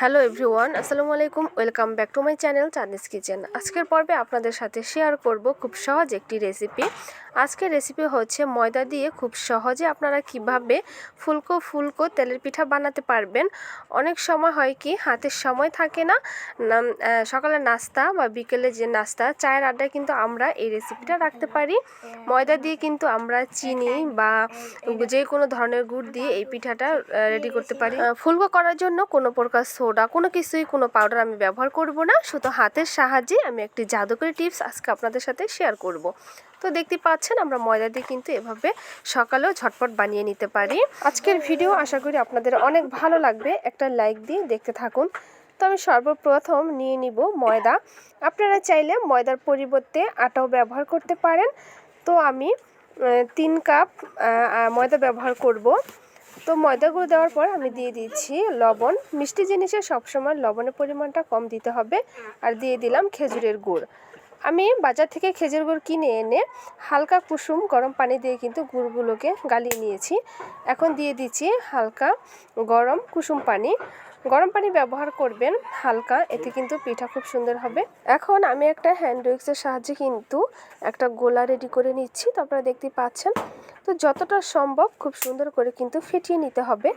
Hello everyone, আসসালামু আলাইকুম, welcome back to my channel Chandni's kitchen. আজকের পর্বে আপনাদের সাথে শেয়ার করব খুব সহজ একটি রেসিপি। আজকের রেসিপি হচ্ছে ময়দা দিয়ে খুব সহজে আপনারা কীভাবে ফুলকো ফুলকো তেলের পিঠা বানাতে পারবেন। অনেক সময় হয় কি, হাতের সময় থাকে না সকালে নাস্তা বা বিকেলে যে নাস্তা, চায়ের আড্ডায় কিন্তু আমরা এই রেসিপিটা রাখতে পারি। ময়দা দিয়ে কিন্তু আমরা চিনি বা যে কোনো ধরনের গুড় দিয়ে এই পিঠাটা রেডি করতে পারি। ফুলকো করার জন্য কোনো প্রকার সোডা, কোনো কিছুই, কোনো পাউডার আমি ব্যবহার করব না। শুধু হাতের সাহায্যে আমি একটি জাদুকরি টিপস আজকে আপনাদের সাথে শেয়ার করব। তো দেখতে পাচ্ছেন, আমরা ময়দা দিয়ে কিন্তু এভাবে সকালেও ঝটপট বানিয়ে নিতে পারি। আজকের ভিডিও আশা করি আপনাদের অনেক ভালো লাগবে। একটা লাইক দিয়ে দেখতে থাকুন। তো আমি সর্বপ্রথম নিয়ে নিব ময়দা। আপনারা চাইলে ময়দার পরিবর্তে আটাও ব্যবহার করতে পারেন। তো আমি তিন কাপ ময়দা ব্যবহার করব। তো ময়দাগুলো দেওয়ার পর আমি দিয়ে দিচ্ছি লবণ। মিষ্টি জিনিসে সবসময় লবণের পরিমাণটা কম দিতে হবে। আর দিয়ে দিলাম খেজুরের গুড়। আমি বাজার থেকে খেজুর গুড় কিনে এনে হালকা কুসুম গরম পানি দিয়ে কিন্তু গুড়গুলোকে গালিয়ে নিয়েছি। এখন দিয়ে দিচ্ছি হালকা গরম কুসুম পানি। গরম পানি ব্যবহার করবেন হালকা, এতে কিন্তু পিঠা খুব সুন্দর হবে। এখন আমি একটা হ্যান্ড উইক্সের সাহায্যে কিন্তু একটা গোলা রেডি করে নিচ্ছি, তো আপনারা দেখতে পাচ্ছেন। তো যতটা সম্ভব খুব সুন্দর করে কিন্তু ফিটিয়ে নিতে হবে।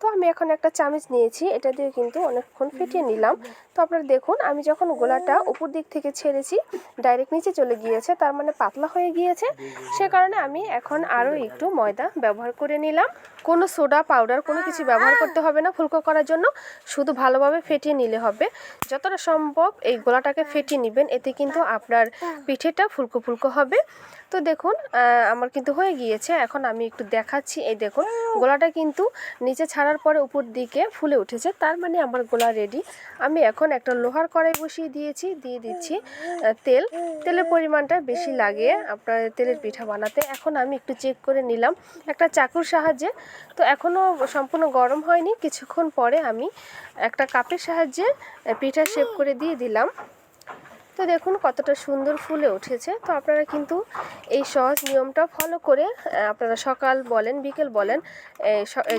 তো আমি এখন একটা চামচ নিয়েছি, এটা দিয়ে কিন্তু অনেকক্ষণ ফেটিয়ে নিলাম। তো আপনারা দেখুন, আমি যখন গোলাটা উপর দিক থেকে ছেড়েছি ডাইরেক্ট নিচে চলে গিয়েছে, তার মানে পাতলা হয়ে গিয়েছে। সে কারণে আমি এখন আরও একটু ময়দা ব্যবহার করে নিলাম। কোনো সোডা, পাউডার, কোনো কিছু ব্যবহার করতে হবে না ফুলকো করার জন্য, শুধু ভালোভাবে ফেটিয়ে নিলে হবে। যতটা সম্ভব এই গোলাটাকে ফেটিয়ে নেবেন, এতে কিন্তু আপনার পিঠেটা ফুলকো ফুলকো হবে। তো দেখুন আমার কিন্তু হয়ে গিয়েছে, এখন আমি একটু দেখাচ্ছি। এই দেখুন, গোলাটা কিন্তু নিচে ছাড়ার পরে উপর দিকে ফুলে উঠেছে। তার মানে আমার গোলা রেডি আমি এখন একটা লোহার কড়াই বসিয়ে দিয়েছি, দিয়ে দিচ্ছি তেল। তেলের পরিমাণটা বেশি লাগে আপনার তেলের পিঠা বানাতে। এখন আমি একটু চেক করে নিলাম। একটা চাকুর সাহায্যে, তো এখনও সম্পূর্ণ গরম হয়নি। কিছুক্ষণ পরে আমি একটা কাপের সাহায্যে পিঠা শেপ করে দিয়ে দিলাম। তো দেখুন কতটা সুন্দর ফুলে উঠেছে। তো আপনারা কিন্তু এই সহজ নিয়মটা ফলো করে আপনারা সকাল বলেন বিকেল বলেন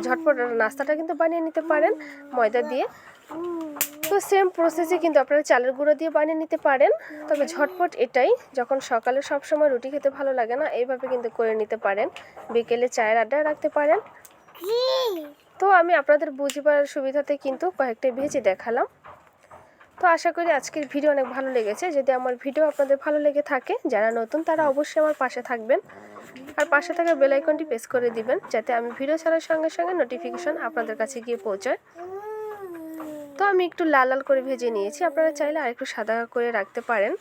ঝটপট নাস্তাটা কিন্তু বানিয়ে নিতে পারেন ময়দা দিয়ে। তো সেম প্রসেসে কিন্তু আপনারা চালের গুঁড়ো দিয়ে বানিয়ে নিতে পারেন। তবে ঝটপট এটাই যখন সকালে সব সময় রুটি খেতে ভালো লাগে না এইভাবে কিন্তু করে নিতে পারেন। বিকেলে চায়ের আড্ডায় রাখতে পারেন। তো আমি আপনাদের বুঝবার সুবিধাতে কিন্তু কয়েকটা ভেজে দেখালাম। তো আশা করি আজকের ভিডিও অনেক ভালো লেগেছে। যদি আমার ভিডিও আপনাদের ভালো লেগে থাকে, যারা নতুন তারা অবশ্যই আমার পাশে থাকবেন। আর পাশে থাকা বেল আইকনটি প্রেস করে দিবেন, যাতে আমি ভিডিও ছাড়ার সঙ্গে সঙ্গে নোটিফিকেশন আপনাদের কাছে গিয়ে পৌঁছায়। তো আমি একটু লাল লাল করে ভেজে নিয়েছি। আপনারা চাইলে আর একটু সাদা করে রাখতে পারেন।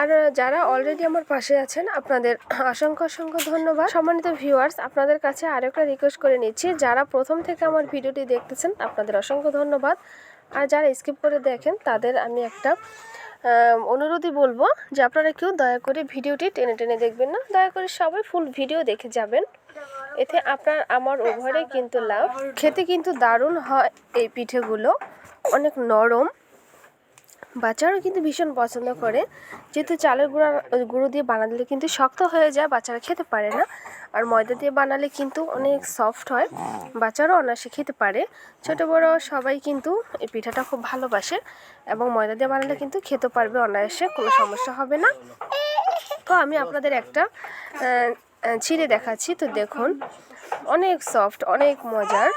আর যারা অলরেডি আমার পাশে আছেন, আপনাদের অসংখ্য অসংখ্য ধন্যবাদ। সম্মানিত ভিউয়ার্স আপনাদের কাছে আরেকটা রিকোয়েস্ট করে নিচ্ছি। যারা প্রথম থেকে আমার ভিডিওটি দেখতেছেন, আপনাদের অসংখ্য ধন্যবাদ। আর যারা স্কিপ করে দেখেন, তাদের আমি একটা অনুরোধই বলব যে আপনারা কেউ দয়া করে ভিডিওটি টেনে টেনে দেখবেন না। দয়া করে সবাই ফুল ভিডিও দেখে যাবেন। এতে আপনার, আমার উভয়ই কিন্তু লাভ। খেতে কিন্তু দারুণ হয় এই পিঠেগুলো। অনেক নরম। বাচ্চারাও কিন্তু ভীষণ পছন্দ করে। যেহেতু চালের গুঁড়া, গুঁড়ো দিয়ে বানালে কিন্তু শক্ত হয়ে যায়, বাচ্চারা খেতে পারে না। আর ময়দা দিয়ে বানালে কিন্তু অনেক সফট হয়। বাচ্চারাও অনায়াসে খেতে পারে। ছোট বড় সবাই কিন্তু এই পিঠাটা খুব ভালোবাসে এবং ময়দা দিয়ে বানালে কিন্তু খেতে পারবে অনায়াসে, কোনো সমস্যা হবে না। তো আমি আপনাদের একটা ছিঁড়ে দেখাচ্ছি। তো দেখুন, অনেক সফট অনেক মজার।